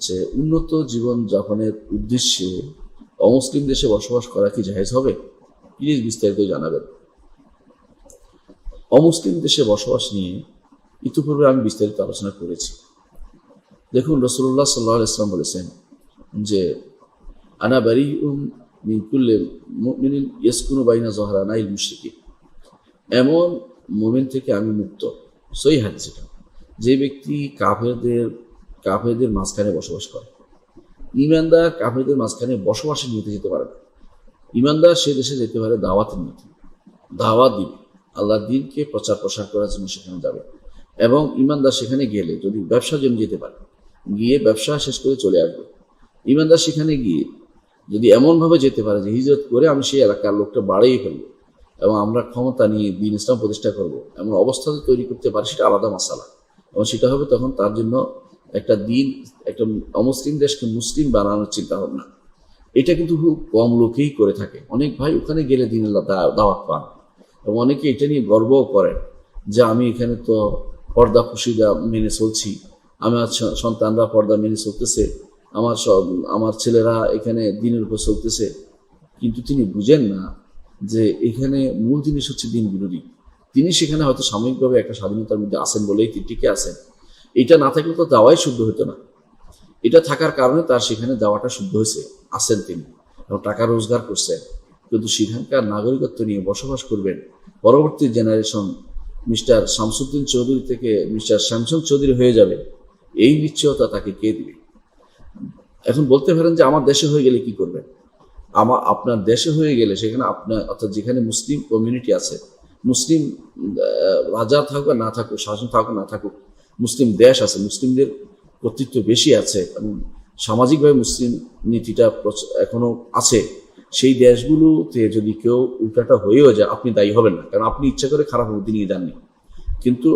হচ্ছে উন্নত জীবন যাপনের উদ্দেশ্যে অমুসলিম দেশে বসবাস করা কি জাহেজ হবে? প্লিজ বিস্তারিত জানাবেন। অমুসলিম দেশে বসবাস নিয়ে ইতিপূর্বে আমি বিস্তারিত আলোচনা করেছি। দেখুন রসুল্লাহ সাল্লাহ ইসলাম বলেছেন যে, আনা বারি মিনকুল্লে ইয়েসকুনু বাইনা জহরা নাইল মুশরিকি এমন মোমেন্ট থেকে আমি মুক্ত। সই হাদিস যে ব্যক্তি কাফেরদের কাফেরদের মাঝখানে বসবাস করে। ইমানদার কাফেরদের মাঝখানে বসবাসের নিতে যেতে পারে না। ইমানদার সে দেশে যেতে পারে দাওয়াতের নিতে দাওয়াত দিবে। আল্লাহর দিনকে প্রচার প্রসার করার জন্য সেখানে যাবে। এবং ইমানদার সেখানে গেলে যদি ব্যবসার জন্য যেতে পারে, গিয়ে ব্যবসা শেষ করে চলে আসবে। ইমানদার সেখানে গিয়ে যদি এমনভাবে যেতে পারে যে হিজরত করে আমি সেই এলাকার লোকটা বাড়িয়ে ফেলব এবং আমরা ক্ষমতা নিয়ে দিন ইসলাম প্রতিষ্ঠা করব, এমন অবস্থা তৈরি করতে পারি, সেটা আলাদা মশালা এবং সেটা হবে তখন তার জন্য একটা দিন, একটা অমুসলিম দেশকে মুসলিম বানানোর চিন্তা ভাবনা এটা কিন্তু খুব কম লোকেই করে থাকে। অনেক ভাই ওখানে গেলে দিন দাওয়াত পান। এবং অনেকে এটা নিয়ে গর্বও করেন যে আমি এখানে তো পর্দা খুশিদা মেনে চলছি। আমার সন্তানরা পর্দা মেনে চলতেছে। আমার সব, আমার ছেলেরা এখানে দিনের উপর চলতেছে। কিন্তু তিনি বুঝেন না যে এখানে মূল জিনিস হচ্ছে দিন বিরোধী। তিনি সেখানে হয়তো সাময়িকভাবে একটা স্বাধীনতার মধ্যে আসেন বলেই তিনি টিকে আছেন। এটা না থাকলে তো দাওয়াই শুদ্ধ হতো না। এটা থাকার কারণে তার সেখানে যাওয়াটা শুদ্ধ হয়েছে আসেন তিনি। এবং টাকা রোজগার করছেন। কিন্তু সেখানকার নাগরিকত্ব নিয়ে বসবাস করবেন পরবর্তী জেনারেশন মিস্টার শামসুদ্দিন চৌধুরী থেকে মিস্টার শ্যামসুন চৌধুরী হয়ে যাবে। এই নিশ্চয়তা তাকে কে দিবে? এখন বলতে পারেন যে আমার দেশে হয়ে গেলে কি করবেন? আমার, আপনার দেশে হয়ে গেলে সেখানে আপনার অর্থাৎ যেখানে মুসলিম কমিউনিটি আছে, মুসলিম রাজা থাকুক না থাকুক, শাসন থাকুক, না থাকুক মুসলিম দেশ আছে, মুসলিমদের কর্তৃত্ব বেশি আছে এবং সামাজিকভাবে মুসলিম নীতিটা এখনও আছে। সেই দেশগুলোতে যদি কেউ উল্টাটা হয়েও যায়, আপনি দায়ী হবেন না। কারণ আপনি ইচ্ছা করে খারাপ বুদ্ধি নিয়ে যাননি। কিন্তু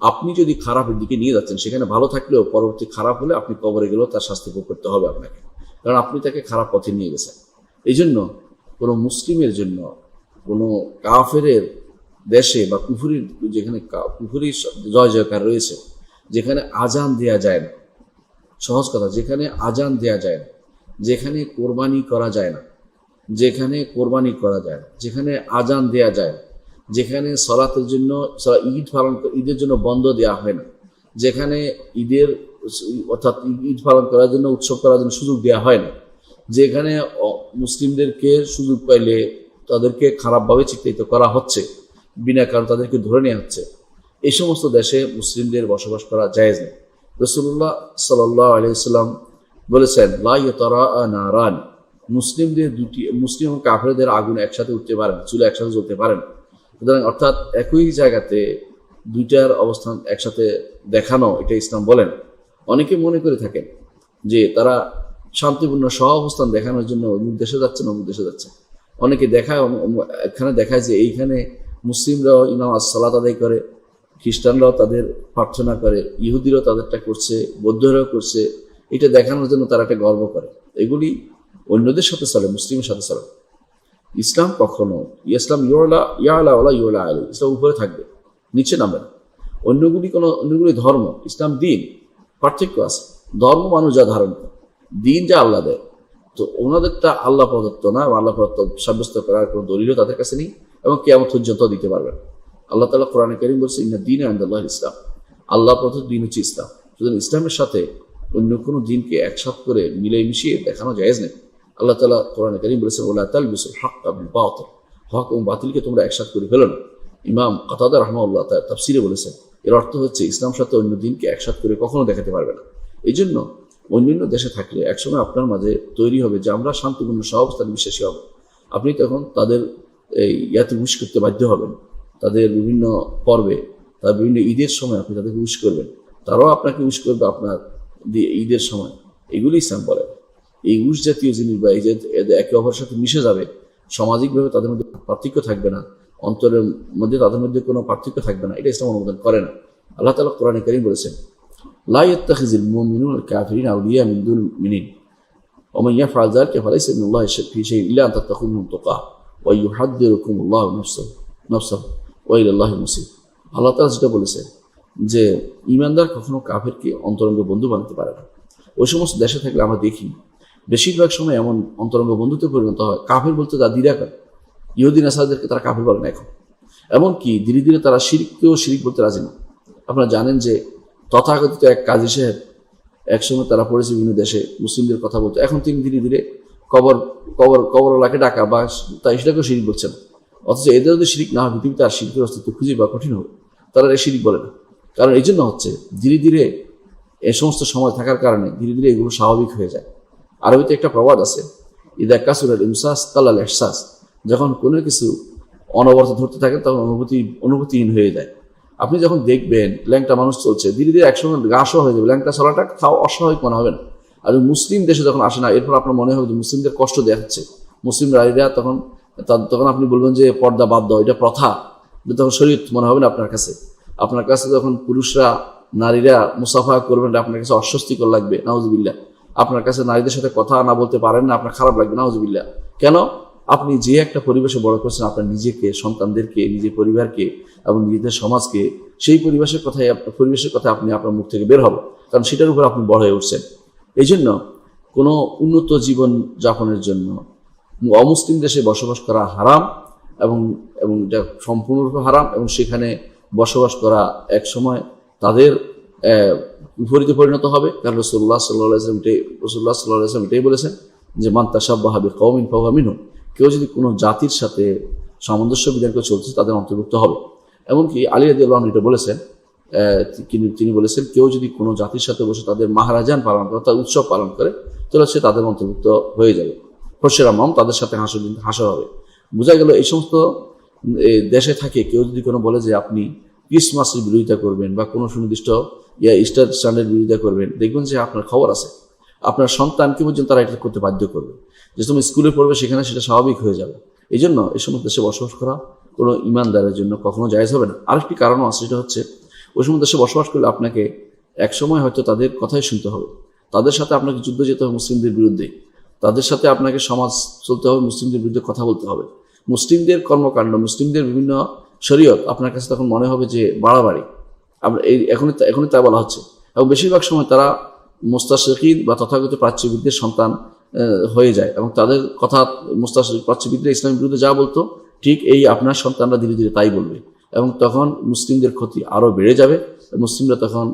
আপনি যদি খারাপের দিকে নিয়ে যাচ্ছেন, সেখানে ভালো থাকলেও পরবর্তী খারাপ হলে আপনি কবরে গেলেও তার শাস্তি ভোগ করতে হবে আপনাকে। কারণ আপনি তাকে খারাপ পথে নিয়ে গেছেন। এই জন্য কোনো মুসলিমের জন্য, কোনো কাফেরের দেশে বা কুফুরির যেখানে কুফুরির জয় জয়কার রয়েছে যেখানে আজান দেয়া যায় না। সহজ কথা, যেখানে আজান দেয়া যায় না, যেখানে কোরবানি করা যায় না, যেখানে কোরবানি করা যায় না, যেখানে আজান দেয়া যায় না, যেখানে সলাতের জন্য ঈদ পালন ঈদের জন্য বন্ধ দেওয়া হয় না, যেখানে ঈদের, অর্থাৎ ঈদ পালন করার জন্য, উৎসব করার জন্য সুযোগ দেওয়া হয় না, যেখানে মুসলিমদেরকে সুযোগ পাইলে তাদেরকে খারাপভাবে চিত্রিত করা হচ্ছে, বিনা কারণ তাদেরকে ধরে নেওয়া হচ্ছে। এই সমস্ত দেশে মুসলিমদের বসবাস করা জায়েজ নেই রসুল্লাহ সাল্লাহ আলিয়াল্লাম বলেছেন লাই তারা নারান। মুসলিমদের দুটি, মুসলিম এবং কাফেরদের আগুন একসাথে উঠতে পারে না, চুলে একসাথে জ্বলতে পারে না। সুতরাং অর্থাৎ একই জায়গাতে দুইটার অবস্থান একসাথে দেখানো, এটা ইসলাম বলেন। অনেকে মনে করে থাকেন যে তারা শান্তিপূর্ণ সহ অবস্থান দেখানোর জন্য অমুক দেশে যাচ্ছে না অমুক দেশে যাচ্ছে অনেকে দেখায় এখানে দেখায় যে এইখানে মুসলিমরাও ইমাম সালাত আদায় করে খ্রিস্টানরাও তাদের প্রার্থনা করে, ইহুদিরাও তাদেরটা করছে, বৌদ্ধরাও করছে। এটা দেখানোর জন্য তারা একটা গর্ব করে। এগুলি অন্যদের সাথে চলে, মুসলিমের সাথে চলে। ইসলাম কখনো ইসলাম ইয়োলা ইয়ালা ওলা ইয়োলা আলী ইসলাম উপরে থাকবে, নিচে নামবে না। অন্যগুলি কোনো, অন্যগুলি ধর্ম, ইসলাম দিন, পার্থক্য আছে। ধর্ম মানুষ যা ধারণ করে, দিন যা আল্লাহ দেয়। তো ওনাদেরটা আল্লাহ প্রদত্ত না, আল্লাহ প্রদত্ত সাব্যস্ত করার কোনো দলিলও তাদের কাছে নেই এবং কেমন পর্যন্ত দিতে পারবে না। আল্লাহ তালা কোরআনে করিম বলছে, ইন্না দিন আন্দাল্লাহ ইসলাম। আল্লাহ প্রদত্ত দিন হচ্ছে ইসলাম। সুতরাং ইসলামের সাথে অন্য কোনো দিনকে একসাথ করে মিলে মিশিয়ে দেখানো জায়েজ নেই। আল্লাহ তালা কোরআনে করিম বলেছেন ওলা হক আবিল হক এবং বাতিলকে তোমরা একসাথ করে ফেলো না। ইমাম কাতাদা রহমাউল্লাহ তার তাফসিরে বলেছেন, এর অর্থ হচ্ছে ইসলাম সাথে অন্য দিনকে একসাথ করে কখনো দেখাতে পারবে না। এই জন্য অন্যান্য দেশে থাকলে একসময় আপনার মাঝে তৈরি হবে যে আমরা শান্তিপূর্ণ সহ সহাবস্থানে বিশ্বাসী হব। আপনি তখন তাদের এই ইয়াতে মুশ করতে বাধ্য হবেন। তাদের বিভিন্ন পর্বে তার বিভিন্ন ঈদের সময় আপনি তাদেরকে উইশ করবেন তারাও আপনাকে উইশ করবে আপনার দি- ঈদের সময় এগুলি ইসলাম বলে এই উস জাতীয় জিনিস বা এই যে এদের একে অপরের সাথে মিশে যাবে সামাজিকভাবে তাদের মধ্যে পার্থক্য থাকবে না অন্তরের মধ্যে তাদের মধ্যে কোনো পার্থক্য থাকবে না এটা ইসলাম অনুমোদন করে না আল্লাহ তালা কোরআনে করিম বলেছেন لا يتخذ المؤمنون الكافرين أولياء من دون المؤمنين ومن يفعل ذلك فليس من الله شيء- في شيء إلا أن تتقوا منهم تقاه ويحذركم الله نفسه نفسه ওয়াইল্লাহ মুসি আল্লাহ তালা যেটা বলেছে যে ইমানদার কখনো কাফেরকে অন্তরঙ্গ বন্ধু বানাতে পারে না। ওই সমস্ত দেশে থাকলে আমরা দেখি, বেশিরভাগ সময় এমন অন্তরঙ্গ বন্ধুতে পরিণত হয়। কাফের বলতে তারা দিরাকার ইহুদিন আসাদেরকে তারা কাফের বলে না এখন। এমনকি ধীরে ধীরে তারা শিরিককেও শিরিক বলতে রাজি না। আপনারা জানেন যে, তথাকথিত এক কাজী সাহেব একসময় তারা পড়েছে বিভিন্ন দেশে মুসলিমদের কথা বলতো। এখন তিনি ধীরে ধীরে কবর কবর কবর কবরলাকে ডাকা বা তাই সেটাকেও শিরিক বলছে না অথচ এদের যদি শিরিক না হয় পৃথিবীতে আর শিরিকের অস্তিত্ব খুঁজে বা কঠিন হবে। তারা এই শিরিক বলে না। কারণ এই জন্য হচ্ছে ধীরে ধীরে এ সমস্ত সময় থাকার কারণে ধীরে ধীরে এগুলো স্বাভাবিক হয়ে যায়। আরবিতে একটা প্রবাদ আছে, ইদা কাসুরের ইমসাস তাল্লাল এহসাস যখন কোনো কিছু অনবরত ধরতে থাকে, তখন অনুভূতি, অনুভূতিহীন হয়ে যায়। আপনি যখন দেখবেন ল্যাংটা মানুষ চলছে, ধীরে ধীরে একসঙ্গে গাছও হয়ে যাবে। ল্যাংটা চলাটা তাও অস্বাভাবিক মনে হবে না। আর মুসলিম দেশে যখন আসে না, এরপর আপনার মনে হবে যে মুসলিমদের কষ্ট দেওয়া হচ্ছে মুসলিম নারীরা তখন তখন আপনি বলবেন যে পর্দা বাদ দাও, এটা প্রথা। তখন শরীর মনে হবে না আপনার কাছে। আপনার কাছে যখন পুরুষরা, নারীরা মুসাফা করবেন আপনার কাছে অস্বস্তিকর লাগবে, নাউজুবিল্লাহ। আপনার কাছে নারীদের সাথে কথা না বলতে পারেন না, আপনার খারাপ লাগবে, নাউজুবিল্লাহ। কেন? আপনি যে একটা পরিবেশে বড় করছেন, আপনার নিজেকে, সন্তানদেরকে, নিজের পরিবারকে এবং নিজেদের সমাজকে, সেই পরিবেশের কথাই আপনার পরিবেশের কথা আপনি আপনার মুখ থেকে বের হবে কারণ সেটার উপর আপনি বড় হয়ে উঠছেন। এই জন্য কোনো উন্নত জীবন যাপনের জন্য অমুসলিম দেশে বসবাস করা হারাম এবং এবং এটা সম্পূর্ণরূপে হারাম এবং সেখানে বসবাস করা এক সময় তাদের বিপরীতে পরিণত হবে। কারণ রসুল্লাহ সাল্লাহ আসলাম এটাই রসুল্লাহ সাল্লাহ আসলাম এটাই বলেছেন যে মান্তা সাব্বাহাবি কৌমিন ফাহামিনু কেউ যদি কোনো জাতির সাথে সামঞ্জস্য বিধান করে চলছে তাদের অন্তর্ভুক্ত হবে। এমনকি আলী আদি আল্লাহ এটা বলেছেন তিনি- বলেছেন, কেউ যদি কোনো জাতির সাথে বসে তাদের মাহারাজান পালন করে তার উৎসব পালন করে, তাহলে সে তাদের অন্তর্ভুক্ত হয়ে যাবে। পরশুরাম তাদের সাথে হাসা হাসা হবে। বোঝা গেল এই সমস্ত দেশে থাকে কেউ যদি কোনো বলে যে আপনি ক্রিসমাসের বিরোধিতা করবেন বা কোনো সুনির্দিষ্ট ইয়া ইস্টার স্টানের বিরোধিতা করবেন, দেখবেন যে আপনার খবর আছে। আপনার সন্তানকে পর্যন্ত তারা এটা করতে বাধ্য করবে? যে তুমি স্কুলে পড়বে সেখানে সেটা স্বাভাবিক হয়ে যাবে। এই জন্য এই সমস্ত দেশে বসবাস করা কোনো ইমানদারের জন্য কখনো জায়জ হবে না। আরেকটি কারণও আছে, সেটা হচ্ছে ওই সমস্ত দেশে বসবাস করলে আপনাকে একসময় হয়তো তাদের কথাই শুনতে হবে। তাদের সাথে আপনাকে যুদ্ধ যেতে হবে মুসলিমদের বিরুদ্ধে। তাদের সাথে আপনাকে সমাজ চলতে হবে, মুসলিমদের বিরুদ্ধে কথা বলতে হবে। মুসলিমদের কর্মকাণ্ড, মুসলিমদের বিভিন্ন শরীয়ত আপনার কাছে তখন মনে হবে যে বাড়াবাড়ি। আমরা এই এখনই এখনই তা বলা হচ্ছে। এবং বেশিরভাগ সময় তারা মুস্তাশিকিন বা তথাগত প্রাচ্যবিদদের সন্তান হয়ে যায় এবং তাদের কথা মুস্তাশিক প্রাচ্যবিদরা ইসলামের বিরুদ্ধে যা বলতো, ঠিক এই আপনার সন্তানরা ধীরে ধীরে তাই বলবে। এবং তখন মুসলিমদের ক্ষতি আরও বেড়ে যাবে। মুসলিমরা তখন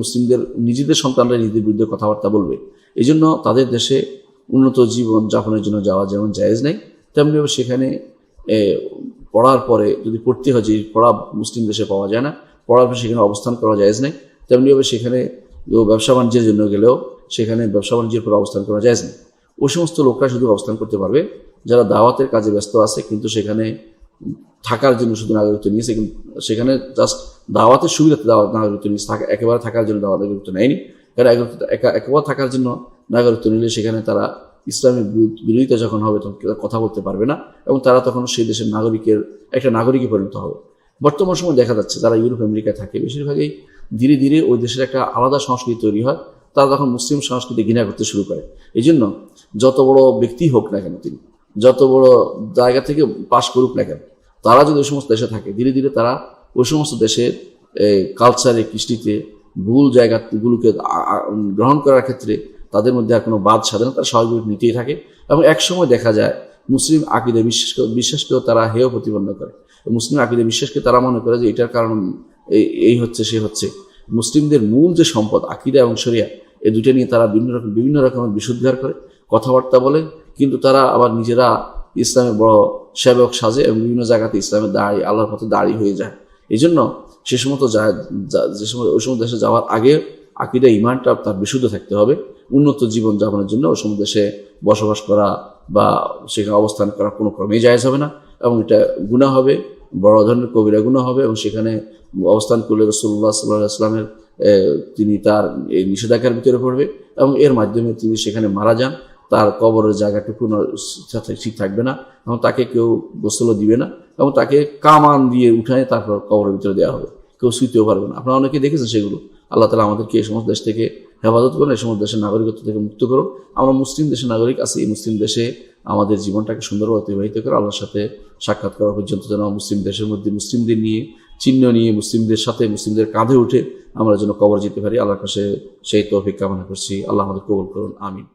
মুসলিমদের নিজেদের সন্তানরা নিজেদের বিরুদ্ধে কথাবার্তা বলবে। এই জন্য তাদের দেশে উন্নত জীবন যাপনের জন্য যাওয়া যেমন জায়েজ নেই তেমনিভাবে সেখানে পড়ার পরে যদি পড়তে হয়, যে পড়া মুসলিম দেশে পাওয়া যায় না, পড়ার পরে সেখানে অবস্থান করা জায়েজ নেই তেমনিভাবে সেখানে ব্যবসা বাণিজ্যের জন্য গেলেও সেখানে ব্যবসা বাণিজ্যের পর অবস্থান করা জায়েজ নেই। ওই সমস্ত লোকরা শুধু অবস্থান করতে পারবে, যারা দাওয়াতের কাজে ব্যস্ত আছে, কিন্তু সেখানে থাকার জন্য শুধু নাগরিকত্ব নিয়েছে, কিন্তু সেখানে জাস্ট দাওয়াতের সুবিধাতে দাওয়াত, নাগরিকত্ব নিয়েছে একেবারে থাকার জন্য দাওয়াত নাগরিকত্ব নেয়নি। একা- একেবারে থাকার জন্য নাগরিকত্ব নিলে সেখানে তারা ইসলামের বিরোধিতা যখন হবে তখন কথা বলতে পারবে না এবং তারা তখন সেই দেশের নাগরিকের, একটা নাগরিকে পরিণত হবে। বর্তমান সময় দেখা যাচ্ছে যারা ইউরোপ, আমেরিকায় থাকে, বেশিরভাগই ধীরে ধীরে ওই দেশের একটা আলাদা সংস্কৃতি তৈরি হয়, তারা তখন মুসলিম সংস্কৃতি ঘৃণা করতে শুরু করে। এই জন্য যত বড় ব্যক্তি হোক না কেন তিনি, যত বড় জায়গা থেকে পাশ করুক না কেন, তারা যদি ওই সমস্ত দেশে থাকে, ধীরে ধীরে তারা ওই সমস্ত দেশের কালচারে কৃষ্টিতে ভুল জায়গাগুলোকে গ্রহণ করার ক্ষেত্রে তাদের মধ্যে আর কোনো বাদ সাধে না তারা স্বাভাবিক নিতেই থাকে এবং এক সময় দেখা যায় মুসলিম আকিদে বিশ্বাস বিশ্বাসকেও তারা হেয় প্রতিপন্ন করে। মুসলিম আকিদে বিশ্বাসকে তারা মনে করে যে এটার কারণ এই হচ্ছে, সে হচ্ছে। মুসলিমদের মূল যে সম্পদ, আকিদা এবং শরিয়া এই দুটো নিয়ে তারা বিভিন্ন রকম, বিভিন্ন রকমের বিশুদ্ধার করে, কথাবার্তা বলে, কিন্তু তারা আবার নিজেরা ইসলামের বড় সেবক সাজে এবং বিভিন্ন জায়গাতে ইসলামের দাঁড়ি আল্লাহর পথে দাঁড়ি হয়ে যায়। এই জন্য সে সমস্ত যা- সময় ওই সমস্ত দেশে যাওয়ার আগে আকিদা, ইমানটা তার বিশুদ্ধ থাকতে হবে। উন্নত জীবন যাপনের জন্য ওই সমস্ত দেশে বসবাস করা বা সেখানে অবস্থান করা কোনো ক্রমেই জায়জ হবে না এবং এটা গুণা হবে, বড় ধরনের কবিরা গুণা হবে এবং সেখানে অবস্থান করলে রসুল্লাহ সাল্লাহ আসলামের তিনি তার এই নিষেধাজ্ঞার ভিতরে পড়বে এবং এর মাধ্যমে তিনি সেখানে মারা যান। তার কবরের জায়গাটুকু ঠিক থাকবে না, এবং তাকে কেউ গোসলও দিবে না, এবং তাকে কামান দিয়ে উঠায় তারপর কবরের ভিতরে দেওয়া হবে। কেউ শুইতেও পারবে না। আপনারা অনেকে দেখেছেন সেগুলো। আল্লাহ তালা আমাদেরকে এই সমস্ত দেশ থেকে হেফাজত করুন, এই সমস্ত দেশের নাগরিকত্ব থেকে মুক্ত করুন। আমরা মুসলিম দেশের নাগরিক আছি, এই মুসলিম দেশে আমাদের জীবনটাকে সুন্দরভাবে অতিবাহিত করে আল্লাহর সাথে সাক্ষাৎ করা পর্যন্ত যেন মুসলিম দেশের মধ্যে মুসলিমদের নিয়ে চিহ্ন নিয়ে, মুসলিমদের সাথে মুসলিমদের কাঁধে উঠে আমরা যেন কবর যেতে পারি। আল্লাহর কাছে সেই তৌফিক কামনা করছি। আল্লাহ আমাদের কবুল করুন। আমিন।